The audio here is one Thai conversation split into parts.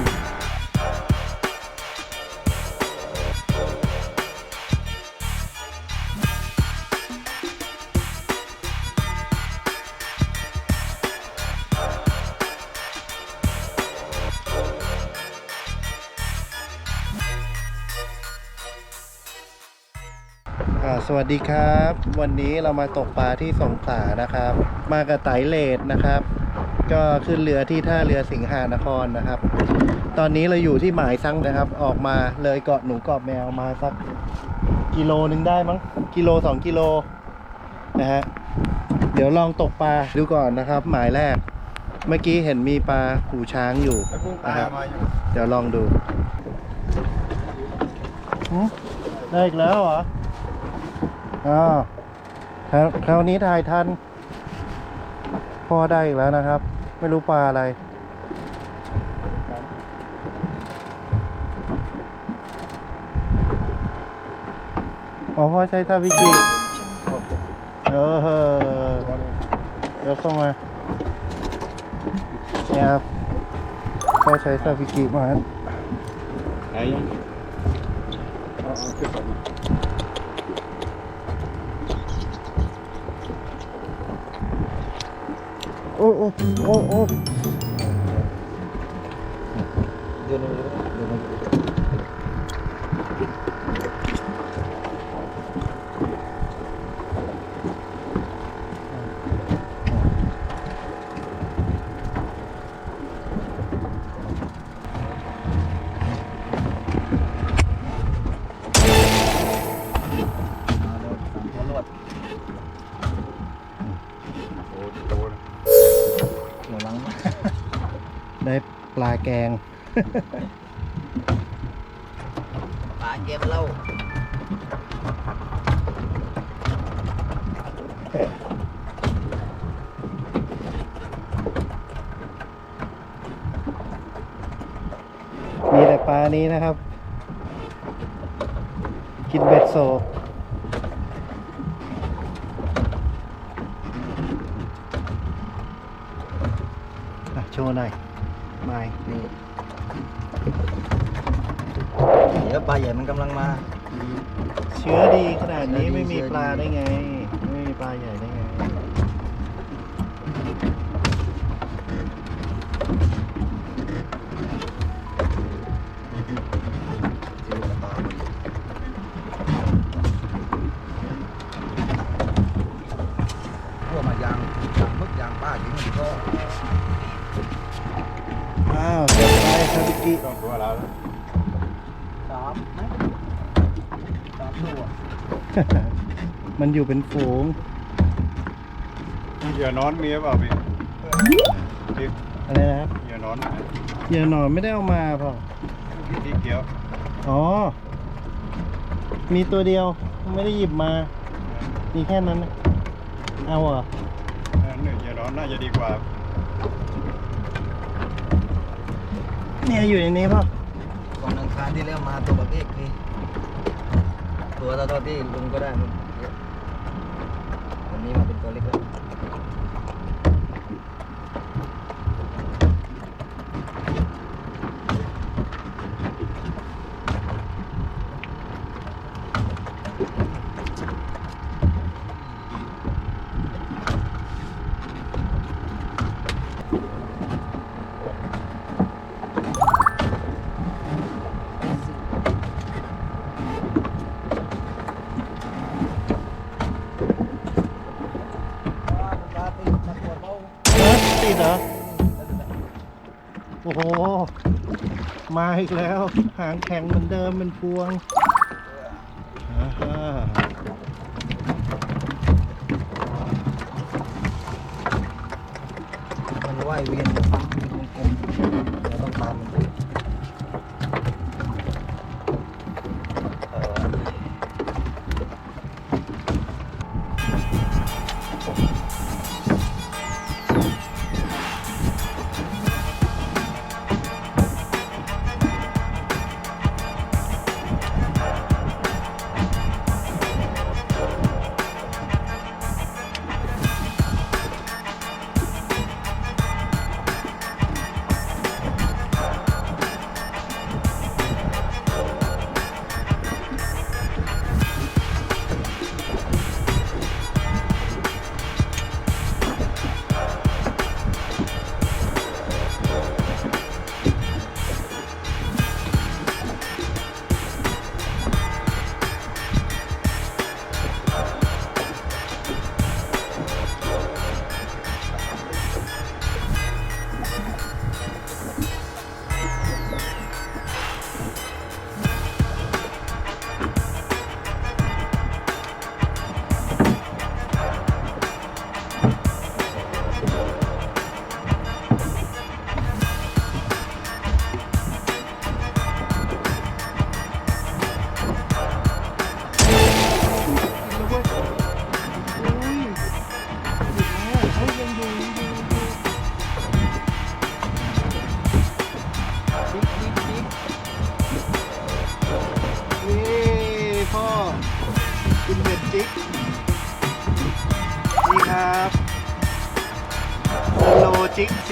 งสวัสดีครับ วันนี้เรามาตกปลาที่สงขลานะครับ มากระต่ายเลดนะครับ ก็ขึ้นเรือที่ท่าเรือสิงหานครนะครับ ตอนนี้เราอยู่ที่หมายซังนะครับ ออกมาเลยเกาะหนูเกาะแมวมาสักกิโลนึงได้มั้งกิโลสองกิโลนะฮะเดี๋ยวลองตกปลาดูก่อนนะครับ หมายแรก เมื่อกี้เห็นมีปลาหูช้างอยู่ไอ้กุ้งตานะครับมาอยู่เดี๋ยวลองดูหึได้อีกแล้วเหรออ้าวคราวคราวนี้ถ่ายทันพ่อได้อีกแล้วนะครับ ไม่รู้ปลาอะไร อ๋อพ่อใช้ทาวิกิเออเดี๋ยวส่งมาเนี่ยครับพ่อใช้ทาวิกิมาไหนยังเอาเอา ลาแกง ปลาเก็บเหล้ามีแต่ปลานี้นะครับ กินเบ็ดโซอะโชว์หน่อย ไม่นี่เดี๋ยวปลาใหญ่มันกำลังมา เชื้อดีขนาดนี้ไม่มีปลาได้ไง อยู่เป็นฝูงเหยื่อนอนมีหรือเปล่าพี่พี่อะไรนะครับเหยื่อนอนไหนเหยื่อหนอนไม่ได้เอามาพ่อสีเขียวอ๋อ มีตัวเดียวไม่ได้หยิบมา มีแค่นั้นนะเอาเหรอนั่นเหยื่อนอนน่าจะดีกว่าเนี่ยอยู่ในนี้พ่อก่อนอังคารที่แล้วมาตัวบักเอกนี่ตัวเท่าๆที่ลุงก็ได้มันเยอะวัน นี้มาเป็นตัวเล็กแล้ว เออติดเหรอ โอ้โห มาอีกแล้ว หางแข็งเหมือนเดิมเป็นพวงมันว่ายเวียนเป็นวงกลมเราต้องตามมัน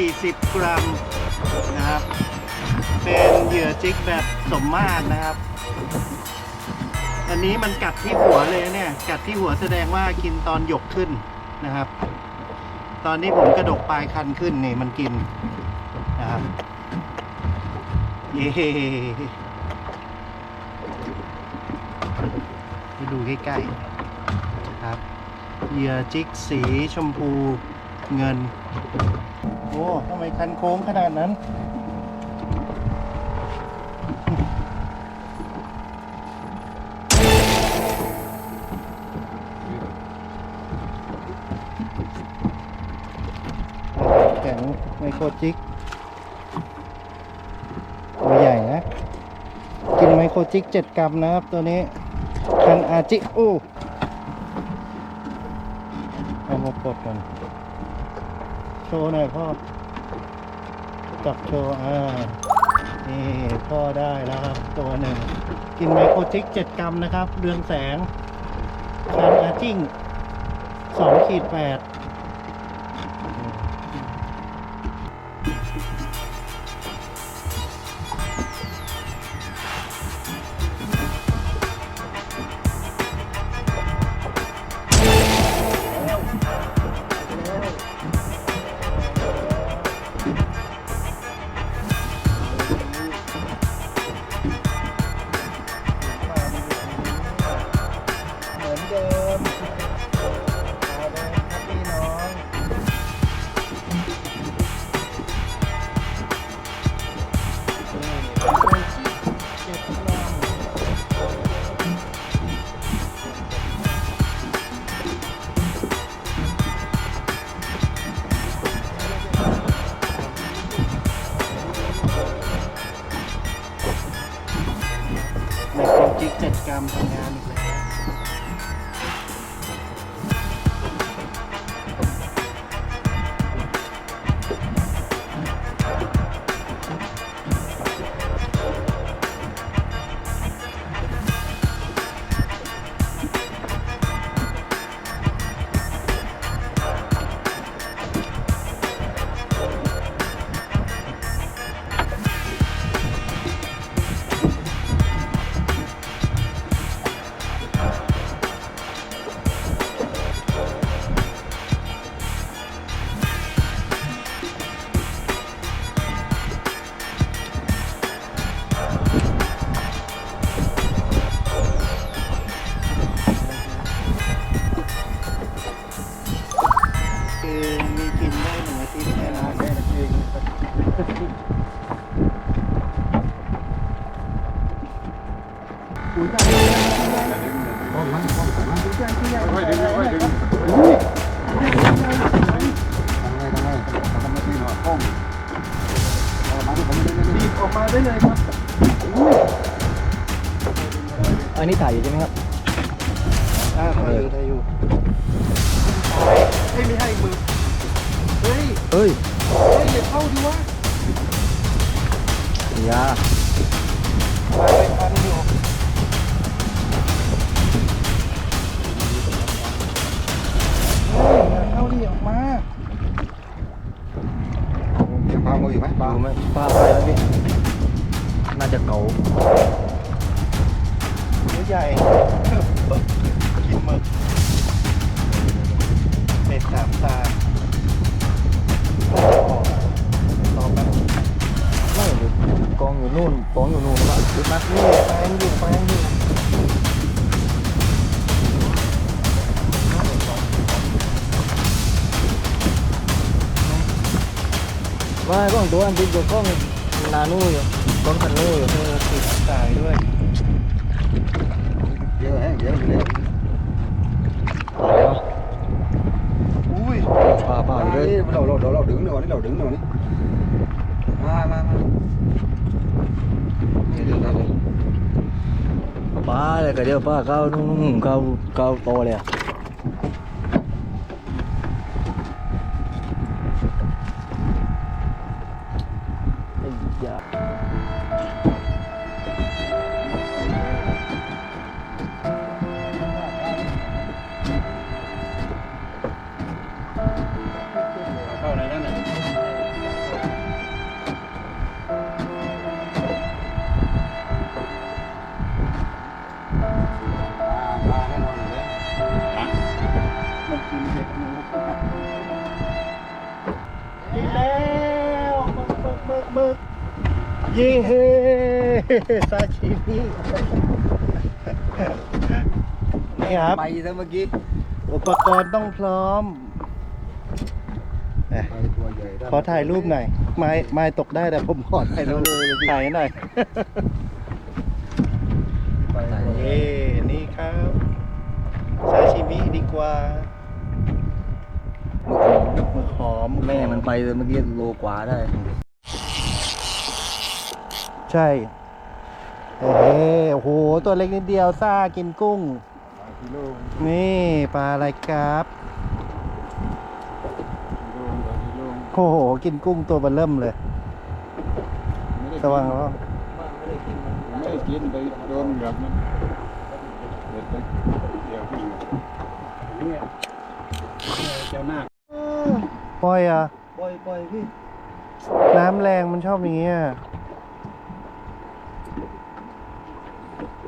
40 กรัมนะครับ เป็นเหยื่อจิกแบบสมมาตรนะครับ อันนี้มันกัดที่หัวเลยเนี่ย กัดที่หัวแสดงว่ากินตอนหยกขึ้นนะครับ ตอนนี้ผมกระดกปลายคันขึ้นนี่มันกินนะครับเย้ไปดูใกล้ๆครับเหยื่อจิกสีชมพูเงิน โอ้ทำไมคันโค้งขนาดนั้น แข็งไมโครจิกตัวใหญ่นะ กินไมโครจิก7กรัมนะครับ ตัวนี้ คันอาจิโอ้เอามาปลดกัน โชว์หน่อยพ่อ จับโชว์อ่านี่พ่อได้แล้วครับ ตัวหนึ่ง กินไมโครจิก7กรัมนะครับ เรืองแสงคันอาจิ้งสองขีดแปด อ่าถ่ายอยู่ถ่ายอยู่เฮ้ยไม่ให้มือเฮ้ยเฮ้ยเฮ้ยอย่าเข้าดิวะยามาไปทันอยู่เฮ้ยอย่าเข้าดิออกมายังพามืออยู่ไหมปลาดูไหมปลาไปแล้วพี่น่าจะเก๋าตัวใหญ่ กินหมึกเป็ดสามตาต่อแป๊บไม่เลยกองอยู่นู่นกองอยู่นู่นละจุดนะนี่แปลงอยู่แปลงอยู่ว่าก้องตัวอันติดอยู่ก้องนานู่อยู่ก้องคันนู่อยู่ติดสายด้วยเยอะแฮะเยอะเลยปลาแล้ว อุ้ย ปลาปลาอยู่เลยเราเราเราดึงหน่อยนี่ เย้ซาชิมินี่ครับไปซะเมื่อกี้อุปกรณ์ต้องพร้อมขอถ่ายรูปหน่อย ไม้ไม้ตกได้แต่ผมขอถ่ายรูปถ่ายหน่อยไปเย้นี่ครับซาชิมิดีกว่ามึกหอมแม่มันไปเลยเมื่อกี้โลกว่าได้ ใช่เอ้โอ้โห ตัวเล็กนิดเดียวซ่ากินกุ้งกิโลนี่ปลาอะไรครับ กิโลต่อกิโลโอ้โห กินกุ้งตัวเบลเริ่มเลย ไม่ได้สว่างแล้ว ไม่ได้กินไปโดนเหงือกมันเด็ดเลยเดี๋ยวพี่เนี่ยเจ้าหน้าปล่อยอะ ปล่อยปล่อยพี่ น้ำแรงมันชอบอย่างเงี้ย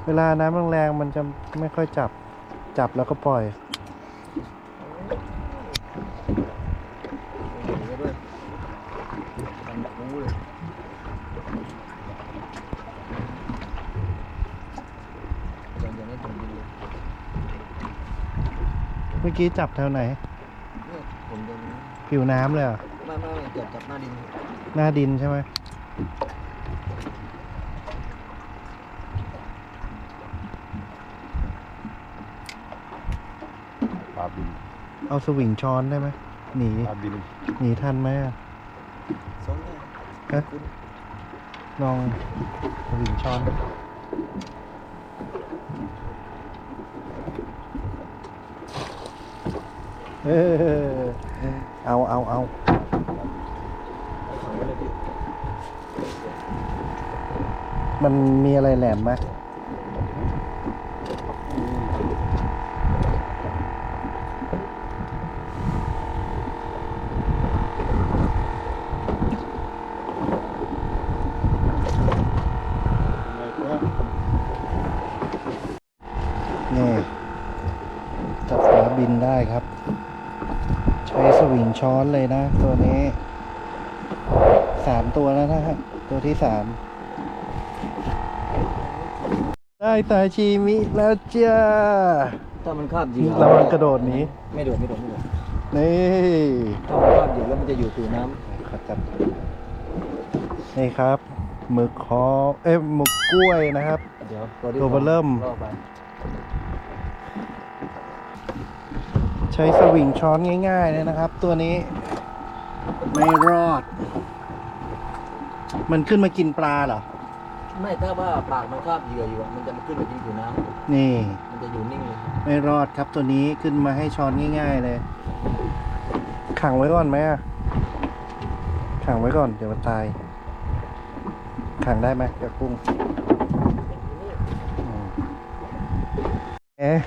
เวลาน้ำแรงๆมันจะไม่ค่อยจับ จับแล้วก็ปล่อยเห็นก็ด้วยทำคูเลยยังยังไม่ถึงดินเลยเมื่อกี้จับแถวไหนเนี่ยผมจะผิวน้ำเลยเหรอะไม่ไม่ไม่จับจับหน้าดิน หน้าดินใช่ไหม ปลาบิน เอาสวิงช้อนได้ไหมหนีปลาบินหนีทันไหมอะสองเนี่ยฮะคุณลองสวิงช้อนเออเอาเอาเอาขังไว้เลยพี่มันมีอะไรแหลมไหม อะไรก็ นี่จั บฝาบินได้ครับ ใช้สวิงช้อนเลยนะ ตัวนี้สามตัวแล้วนะฮะตัวที่สามได้ตาชีมิแล้วจ้าถ้ามันคาบเหยื่อระวังกระโดดหนีไม่โดดไม่โดดไม่โดดนี่ถ้ามันคาบเหยื่อแล้วมันจะอยู่ผิวน้ขจับนี่ครับหมึกคอเอ้ยหมึกกล้วยนะครับำเดี๋ยวตัวที่ตัวเบอร์เริ่มล่อไป ใช้สวิงช้อนง่ายๆเลยนะครับ ตัวนี้ไม่รอด มันขึ้นมากินปลาเหรอ ไม่ถ้าว่าปากมันคาบเหยื่ออยู่อะมันจะมาขึ้นมากินผิวน้นี่ำมันจะอยู่นิ่งเลยไม่รอดครับตัวนี้ขึ้นมาให้ช้อนง่ายๆเลย ขังไว้ก่อนไหมอะขังไว้ก่อน เดี๋ยวมันตาย ขังได้ไหมกับกุ้งอืมเอ๊ะ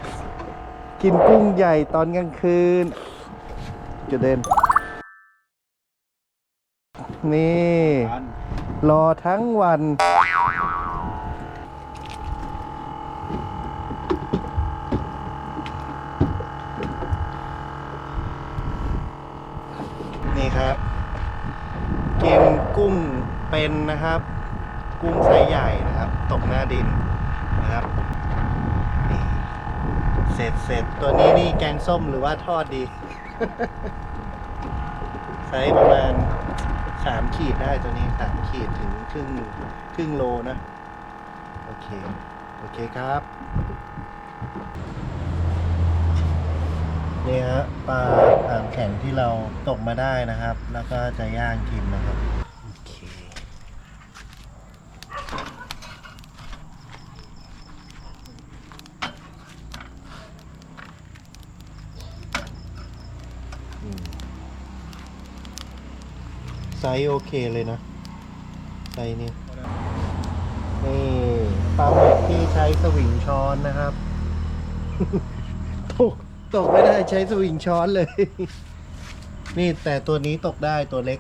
กินกุ้งใหญ่ตอนกลางคืนจะเด่นนี่ รอทั้งวัน นี่ครับ กินกุ้งเป็นนะครับ กุ้งไซส์ใหญ่นะครับ ตกหน้าดินนะครับ เสร็จเสร็จตัวนี้นี่แกงส้มหรือว่าทอดดีไซส์ประมาณสามขีดได้ตัวนี้สามขีดถึงครึ่งครึ่งโลนะ โอเค โอเคครับ นี่ฮะปลาอ่างแข็งที่เราตกมาได้นะครับ แล้วก็จะย่างกินนะครับ โอเค อืมไซ ส์โอเคเลยนะไซส์นี้นี่ปลาหมึกที่ใช้สวิงช้อนนะครับ ตกตกไม่ได้ใช้สวิงช้อนเลย นี่แต่ตัวนี้ตกได้ตัวเล็ก